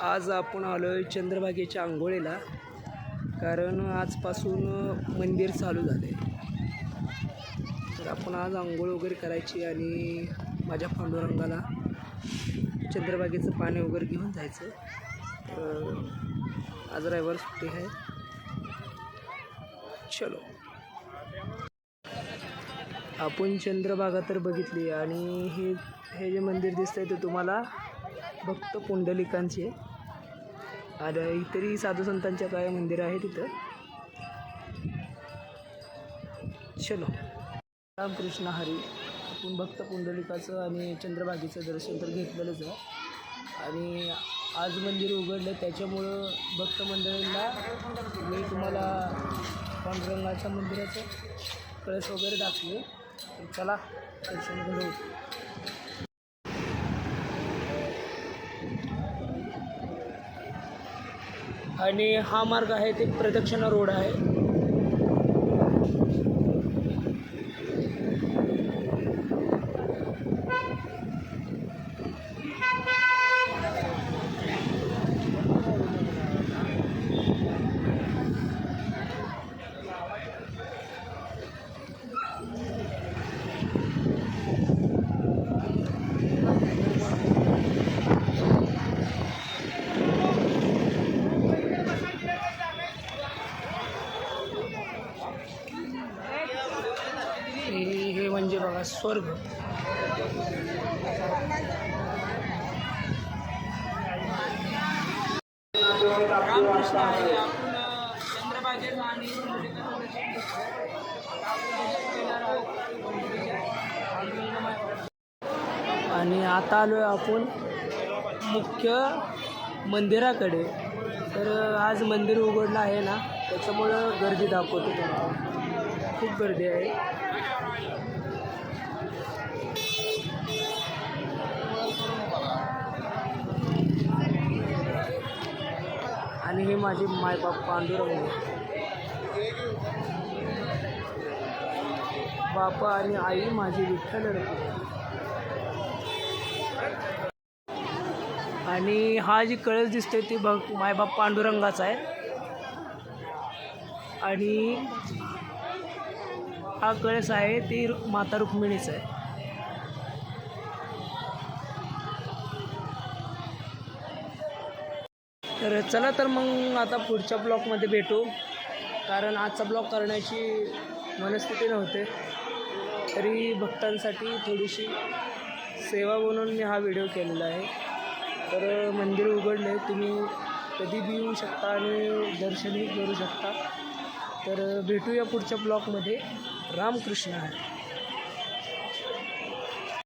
आज आपण आलो आहे चंद्रभागेच्या आंघोळीला कारण आजपासून मंदिर चालू झाले तर आपण आज आंघोळ वगैरे करायची आणि माझ्या पांडुरंगाला चंद्रभागेचं पाणी वगैरे घेऊन जायचं. तर आज रविवार सुट्टी आहे. चलो. आपण चंद्रभागा तर बघितली आणि हे हे जे मंदिर दिसतंय ते तुम्हाला भक्त पुंडलिकांचे. आणि इतरही साधू संतांच्या काय मंदिर आहे तिथं? चलो. रामकृष्ण हरी. आपण भक्त पुंडलिकाचं आणि चंद्रभागेचं दर्शन तर घेतलेलंच आहे. आणि आज मंदिर उघडलं त्याच्यामुळं भक्त मंडळींना मी तुम्हाला पांडुरंगाच्या मंदिराचं कळस वगैरे दाखवले चला दर्शन घेऊ. आणि हा मार्ग आहे ते प्रदक्षिणा रोड आहे हे हे म्हणजे बघा स्वर्ग. रामकृष्ण आहे. आपण आणि आणि आता आलो आहे आपण मुख्य मंदिराकडे. तर आज मंदिर उघडलं आहे ना त्याच्यामुळं गर्दी दाखवतो खूप गर्दी आहे. आणि हे माझे मायबाप पांडुरंग बापा आणि आई माझी विठ्ठल आणि हा जी कळस दिसतोय ती बघ मायबाप पांडुरंगाचा आहे. आणि हा कळस आहे ती माता रुक्मिणीचा आहे. तर चला तर मग आता पुढच्या ब्लॉकमध्ये भेटू. कारण आजचा ब्लॉक करण्याची मनस्थिती नव्हते. तरी भक्तांसाठी थोडीशी सेवा म्हणून मी हा व्हिडिओ केलेला आहे. तर मंदिर उघडले तुम्ही कधी बी येऊ शकता आणि दर्शनही करू शकता. तर भेटूया पुढच्या ब्लॉकमध्ये रामकृष्ण आहे